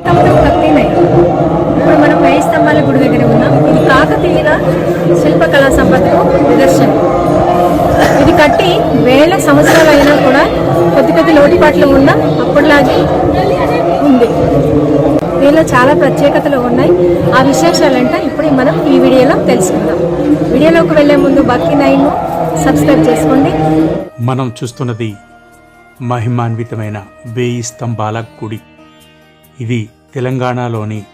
స్తంభం కత్తినే ఇప్పుడు మనం వేయి స్తంభాల గుడి దగ్గర ఉన్నాం. ఇది కాకతీయుల శిల్పకళా సంపదకు నిదర్శనం. ఇది కట్టి వేల సంవత్సరాలు అయినా కూడా కొద్ది కొద్ది లోటుపాట్లు ఉన్న అప్పటిలాగే ఉంది. దీనిలో చాలా ప్రత్యేకతలు ఉన్నాయి. ఆ విశేషాలంటే ఇప్పుడు మనం ఈ వీడియోలో తెలుసుకుందాం. వీడియోలోకి వెళ్ళే ముందు బాకీ నైన్ సబ్స్క్రైబ్ చేసుకోండి. మనం చూస్తున్నది మహిమాన్వితమైన వేయి స్తంభాల గుడి. ఇది తెలంగాణలోని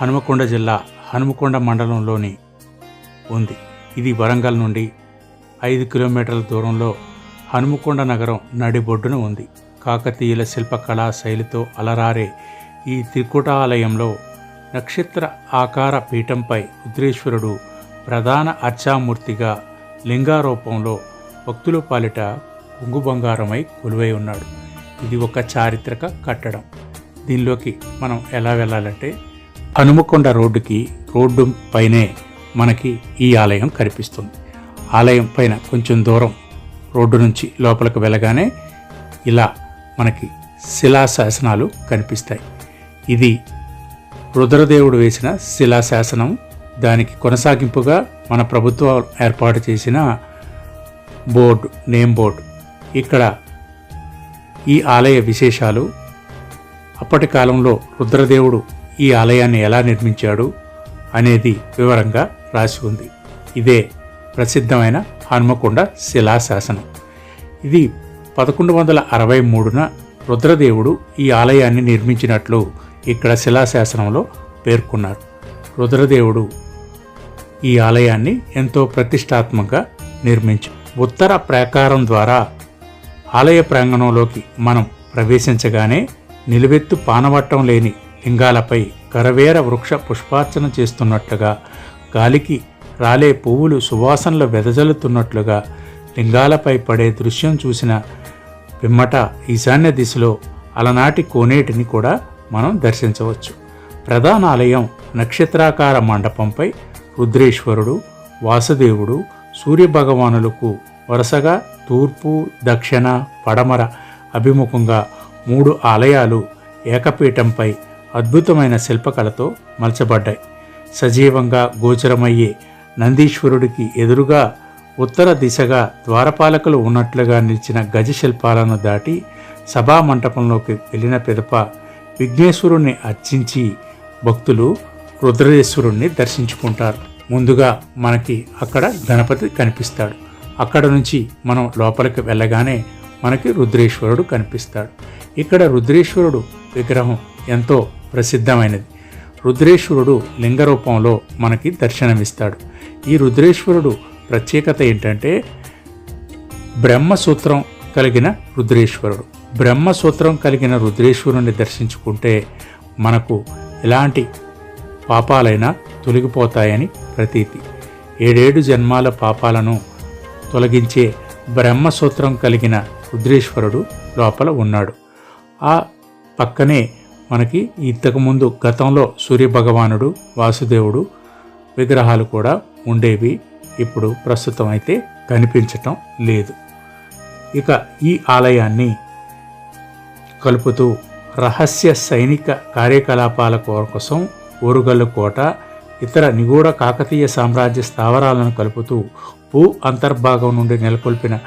హనుమకొండ జిల్లా హనుమకొండ మండలంలోని ఉంది. ఇది వరంగల్ నుండి ఐదు కిలోమీటర్ల దూరంలో హనుమకొండ నగరం నడిబొడ్డున ఉంది. కాకతీయుల శిల్పకళా శైలితో అలరారే ఈ త్రికుటాలయంలో నక్షత్ర ఆకార పీఠంపై రుద్రేశ్వరుడు ప్రధాన అర్చామూర్తిగా లింగారూపంలో భక్తుల పాలిట కుంగుబంగారమై కొలువై ఉన్నాడు. ఇది ఒక చారిత్రక కట్టడం. దీనిలోకి మనం ఎలా వెళ్ళాలంటే హనుమకొండ రోడ్డుకి రోడ్డు పైనే మనకి ఈ ఆలయం కనిపిస్తుంది. ఆలయం పైన కొంచెం దూరం రోడ్డు నుంచి లోపలికి వెళ్ళగానే ఇలా మనకి శిలాశాసనాలు కనిపిస్తాయి. ఇది రుద్రదేవుడు వేసిన శిలాశాసనం దానికి కొనసాగింపుగా మన ప్రభుత్వం ఏర్పాటు చేసిన బోర్డు నేమ్ బోర్డు. ఇక్కడ ఈ ఆలయ విశేషాలు అప్పటి కాలంలో రుద్రదేవుడు ఈ ఆలయాన్ని ఎలా నిర్మించాడు అనేది వివరంగా రాసి ఉంది. ఇదే ప్రసిద్ధమైన హనుమకొండ శిలాశాసనం. ఇది పదకొండు వందల అరవై మూడున రుద్రదేవుడు ఈ ఆలయాన్ని నిర్మించినట్లు ఇక్కడ శిలాశాసనంలో పేర్కొన్నారు రుద్రదేవుడు ఈ ఆలయాన్ని ఎంతో ప్రతిష్టాత్మకంగా నిర్మించు ఉత్తర ప్రాకారం ద్వారా ఆలయ ప్రాంగణంలోకి మనం ప్రవేశించగానే నిలువెత్తు పానవట్టం లేని లింగాలపై కరవేర వృక్ష పుష్పార్చన చేస్తున్నట్లుగా గాలికి రాలే పువ్వులు సువాసనలు వెదజల్లుతున్నట్లుగా లింగాలపై పడే దృశ్యం చూసిన పిమ్మట ఈశాన్య దిశలో అలనాటి కోనేటిని కూడా మనం దర్శించవచ్చు. ప్రధాన ఆలయం నక్షత్రాకార మండపంపై రుద్రేశ్వరుడు వాసుదేవుడు సూర్యభగవానులకు వరుసగా తూర్పు దక్షిణ పడమర అభిముఖంగా మూడు ఆలయాలు ఏకపీఠంపై అద్భుతమైన శిల్పకళతో మలచబడ్డాయి. సజీవంగా గోచరమయ్యే నందీశ్వరుడికి ఎదురుగా ఉత్తర దిశగా ద్వారపాలకులు ఉన్నట్లుగా నిలిచిన గజ శిల్పాలను దాటి సభా మంటపంలోకి వెళ్ళిన పిదప విఘ్నేశ్వరుణ్ణి అర్చించి భక్తులు రుద్రేశ్వరుణ్ణి దర్శించుకుంటారు. ముందుగా మనకి అక్కడ గణపతి కనిపిస్తాడు. అక్కడ నుంచి మనం లోపలికి వెళ్ళగానే మనకి రుద్రేశ్వరుడు కనిపిస్తాడు. ఇక్కడ రుద్రేశ్వరుడు విగ్రహం ఎంతో ప్రసిద్ధమైనది. రుద్రేశ్వరుడు లింగ రూపంలో మనకి దర్శనమిస్తాడు. ఈ రుద్రేశ్వరుడు ప్రత్యేకత ఏంటంటే బ్రహ్మసూత్రం కలిగిన రుద్రేశ్వరుడు. బ్రహ్మసూత్రం కలిగిన రుద్రేశ్వరుని దర్శించుకుంటే మనకు ఎలాంటి పాపాలైనా తొలగిపోతాయని ప్రతీతి. ఏడేడు జన్మాల పాపాలను తొలగించే బ్రహ్మసూత్రం కలిగిన రుద్రేశ్వరుడు లోపల ఉన్నాడు. ఆ పక్కనే మనకి ఇంతకుముందు గతంలో సూర్యభగవానుడు వాసుదేవుడు విగ్రహాలు కూడా ఉండేవి. ఇప్పుడు ప్రస్తుతం అయితే కనిపించటం లేదు. ఇక ఈ ఆలయాన్ని కలుపుతూ రహస్య సైనిక కార్యకలాపాల కోసం ఓరుగల్లు కోట ఇతర నిగూఢ కాకతీయ సామ్రాజ్య స్థావరాలను కలుపుతూ భూ అంతర్భాగం నుండి నెలకొల్పిన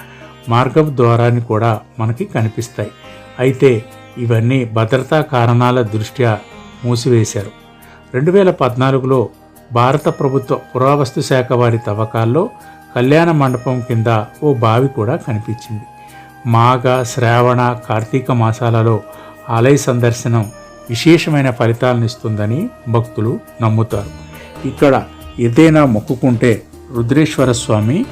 మార్గం ద్వారాన్ని కూడా మనకి కనిపిస్తాయి. అయితే ఇవన్నీ భద్రతా కారణాల దృష్ట్యా మూసివేశారు. రెండు వేల పద్నాలుగులో భారత ప్రభుత్వ పురావస్తు శాఖ వారి తవ్వకాల్లో కళ్యాణ మండపం కింద ఓ బావి కూడా కనిపించింది. మాఘ శ్రావణ కార్తీక మాసాలలో ఆలయ సందర్శనం విశేషమైన ఫలితాలను ఇస్తుందని భక్తులు నమ్ముతారు. ఇక్కడ ఏదైనా మొక్కుకుంటే రుద్రేశ్వర స్వామి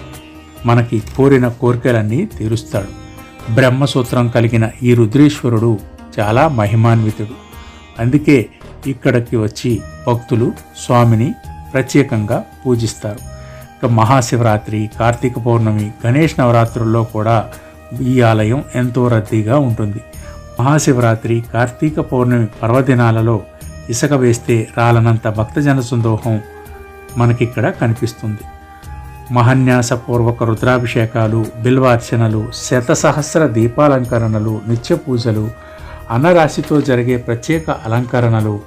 మనకి కోరిన కోరికలన్నీ తీరుస్తాడు. బ్రహ్మసూత్రం కలిగిన ఈ రుద్రేశ్వరుడు చాలా మహిమాన్వితుడు. అందుకే ఇక్కడికి వచ్చి భక్తులు స్వామిని ప్రత్యేకంగా పూజిస్తారు. ఇక మహాశివరాత్రి కార్తీక పౌర్ణమి గణేష్ నవరాత్రుల్లో కూడా ఈ ఆలయం ఎంతో రద్దీగా ఉంటుంది. మహాశివరాత్రి కార్తీక పౌర్ణమి పర్వదినాలలో ఇసుక వేస్తే రాలనంత భక్తజన సందోహం మనకిక్కడ కనిపిస్తుంది. మహన్యాసపూర్వక రుద్రాభిషేకాలు బిల్వార్చనలు శతసహస్ర దీపాలంకరణలు నిత్య పూజలు అన్నరాశితో జరిగే ప్రత్యేక అలంకరణలు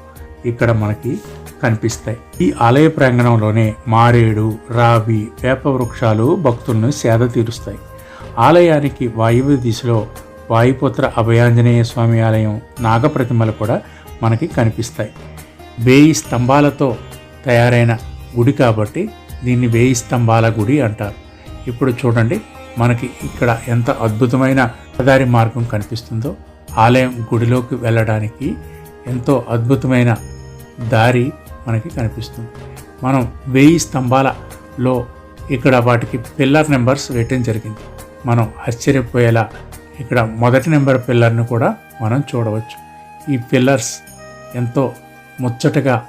ఇక్కడ మనకి కనిపిస్తాయి. ఈ ఆలయ ప్రాంగణంలోనే మారేడు రావి వేప వృక్షాలు భక్తులను సేద తీరుస్తాయి. ఆలయానికి వాయువ్య దిశలో వాయుపుత్ర అభయాంజనేయ స్వామి ఆలయం నాగప్రతిమలు కూడా మనకి కనిపిస్తాయి. వేయి స్తంభాలతో తయారైన గుడి కాబట్టి దీన్ని వేయి స్తంభాల గుడి అంటారు. ఇప్పుడు చూడండి మనకి ఇక్కడ ఎంత అద్భుతమైన రహదారి మార్గం కనిపిస్తుందో ఆలయం గుడిలోకి వెళ్ళడానికి ఎంతో అద్భుతమైన దారి మనకి కనిపిస్తుంది. మనం వేయి స్తంభాలలో ఇక్కడ వాటికి పిల్లర్ నెంబర్స్ వేయటం జరిగింది. మనం ఆశ్చర్యపోయేలా ఇక్కడ మొదటి నెంబర్ పిల్లర్ను కూడా మనం చూడవచ్చు. ఈ పిల్లర్స్ ఎంతో ముచ్చటగా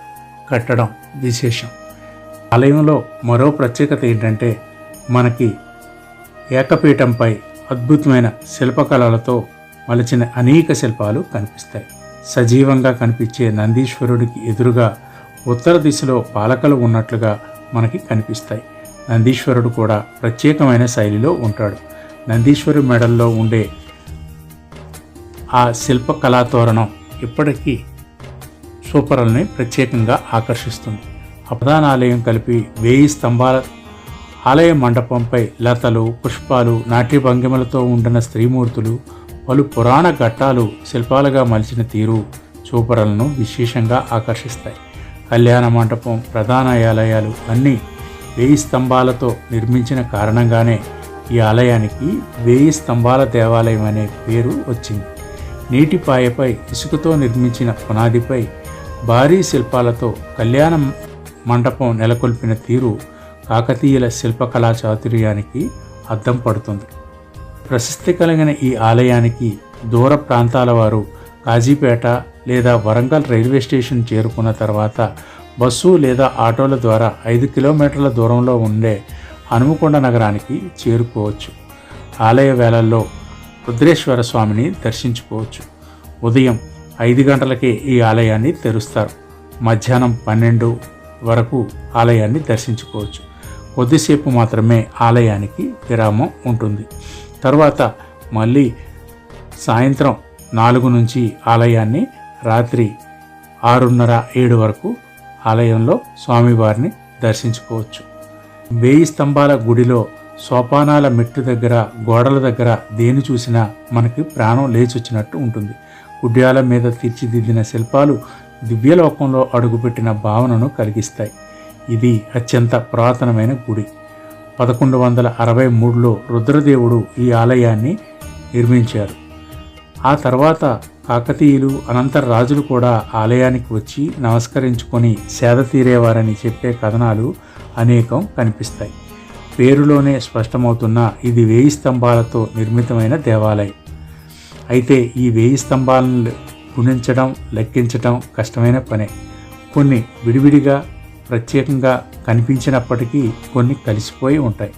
కట్టడం విశేషం. ఆలయంలో మరో ప్రత్యేకత ఏంటంటే మనకి ఏకపీఠంపై అద్భుతమైన శిల్పకళలతో మలచిన అనేక శిల్పాలు కనిపిస్తాయి. సజీవంగా కనిపించే నందీశ్వరుడికి ఎదురుగా ఉత్తర దిశలో పాలకలు ఉన్నట్లుగా మనకి కనిపిస్తాయి. నందీశ్వరుడు కూడా ప్రత్యేకమైన శైలిలో ఉంటాడు. నందీశ్వరు మెడల్లో ఉండే ఆ శిల్ప కళాతోరణం ఇప్పటికీ సూపరల్ని ప్రత్యేకంగా ఆకర్షిస్తుంది. ప్రధాన ఆలయం కలిపి వేయి స్తంభాల ఆలయ మండపంపై లతలు పుష్పాలు నాట్య భంగిమలతో ఉండిన స్త్రీమూర్తులు పలు పురాణ ఘట్టాలు శిల్పాలుగా మలిచిన తీరు చూపరలను విశేషంగా ఆకర్షిస్తాయి. కళ్యాణ మండపం ప్రధాన ఆలయాలు అన్నీ వేయి స్తంభాలతో నిర్మించిన కారణంగానే ఈ ఆలయానికి వేయి స్తంభాల దేవాలయం అనే పేరు వచ్చింది. నీటిపాయపై ఇసుకతో నిర్మించిన పునాదిపై భారీ శిల్పాలతో కళ్యాణ మండపం నెలకొల్పిన తీరు కాకతీయుల శిల్పకళా చాతుర్యానికి అద్దం పడుతుంది. ప్రశస్తి కలిగిన ఈ ఆలయానికి దూర ప్రాంతాల వారు కాజీపేట లేదా వరంగల్ రైల్వే స్టేషన్ చేరుకున్న తర్వాత బస్సు లేదా ఆటోల ద్వారా ఐదు కిలోమీటర్ల దూరంలో ఉండే హనుమకొండ నగరానికి చేరుకోవచ్చు. ఆలయ వేళల్లో రుద్రేశ్వర స్వామిని దర్శించుకోవచ్చు. ఉదయం ఐదు గంటలకే ఈ ఆలయాన్ని తెరుస్తారు. మధ్యాహ్నం పన్నెండు వరకు ఆలయాన్ని దర్శించుకోవచ్చు. కొద్దిసేపు మాత్రమే ఆలయానికి విరామం ఉంటుంది. తర్వాత మళ్ళీ సాయంత్రం నాలుగు నుంచి ఆలయాన్ని రాత్రి ఆరున్నర ఏడు వరకు ఆలయంలో స్వామివారిని దర్శించుకోవచ్చు. వేయి స్తంభాల గుడిలో సోపానాల మెట్టు దగ్గర గోడల దగ్గర దేని చూసినా మనకి ప్రాణం లేచొచ్చినట్టు ఉంటుంది. కుడ్యాల మీద తీర్చిదిద్దిన శిల్పాలు దివ్యలోకంలో అడుగుపెట్టిన భావనను కలిగిస్తాయి. ఇది అత్యంత పురాతనమైన గుడి. పదకొండు వందల అరవై మూడులో రుద్రదేవుడు ఈ ఆలయాన్ని నిర్మించారు. ఆ తర్వాత కాకతీయులు అనంతర రాజులు కూడా ఆలయానికి వచ్చి నమస్కరించుకొని సేద తీరేవారని చెప్పే కథనాలు అనేకం కనిపిస్తాయి. పేరులోనే స్పష్టమవుతున్న ఇది వేయి స్తంభాలతో నిర్మితమైన దేవాలయం. అయితే ఈ వేయి స్తంభాలను గుణించడం లెక్కించడం కష్టమైన పనే. కొన్ని విడివిడిగా ప్రత్యేకంగా కనిపించినప్పటికీ కొన్ని కలిసిపోయి ఉంటాయి.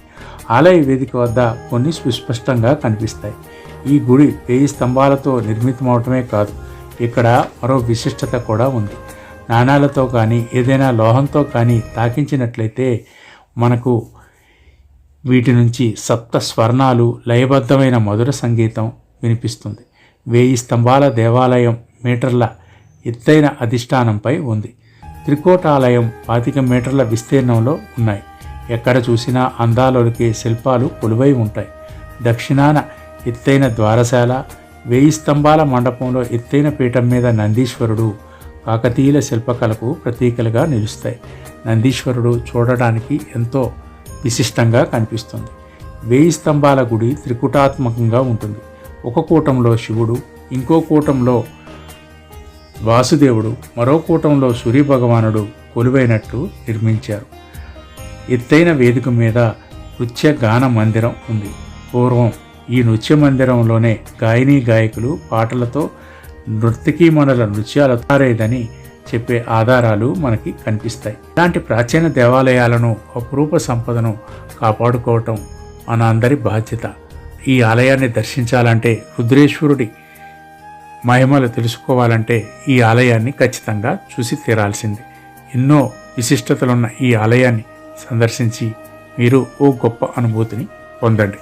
ఆలయ వేదిక వద్ద కొన్ని సుస్పష్టంగా కనిపిస్తాయి. ఈ గుడి వేయి స్తంభాలతో నిర్మితమవటమే కాదు ఇక్కడ మరో విశిష్టత కూడా ఉంది. నాణాలతో కానీ ఏదైనా లోహంతో కానీ తాకించినట్లయితే మనకు వీటి నుంచి సప్త స్వర్ణాలు లయబద్ధమైన మధుర సంగీతం వినిపిస్తుంది. వేయి స్తంభాల దేవాలయం మీటర్ల ఎత్తైన అధిష్టానంపై ఉంది. త్రికోటాలయం పాతిక మీటర్ల విస్తీర్ణంలో ఉన్నాయి. ఎక్కడ చూసినా అందాలొలికే శిల్పాలు కొలువై ఉంటాయి. దక్షిణాన ఎత్తైన ద్వారశాల వేయి స్తంభాల మండపంలో ఎత్తైన పీఠం మీద నందీశ్వరుడు కాకతీయుల శిల్పకళకు ప్రతీకలుగా నిలుస్తాయి. నందీశ్వరుడు చూడడానికి ఎంతో విశిష్టంగా కనిపిస్తుంది. వేయి స్తంభాల గుడి త్రికుటాత్మకంగా ఉంటుంది. ఒక కూటంలో శివుడు ఇంకో కూటంలో వాసుదేవుడు మరో కూటంలో సూర్యభగవానుడు కొలువైనట్టు నిర్మించారు. ఎత్తైన వేదిక మీద నృత్య గాన మందిరం ఉంది. పూర్వం ఈ నృత్య మందిరంలోనే గాయని గాయకులు పాటలతో నృత్యకీమణుల నృత్యాలు తారేదని చెప్పే ఆధారాలు మనకి కనిపిస్తాయి. ఇలాంటి ప్రాచీన దేవాలయాలను అపురూప సంపదను కాపాడుకోవటం మన అందరి బాధ్యత. ఈ ఆలయాన్ని దర్శించాలంటే రుద్రేశ్వరుడి మహిమలు తెలుసుకోవాలంటే ఈ ఆలయాన్ని ఖచ్చితంగా చూసి తీరాల్సింది. ఎన్నో విశిష్టతలున్న ఈ ఆలయాన్ని సందర్శించి మీరు ఓ గొప్ప అనుభూతిని పొందండి.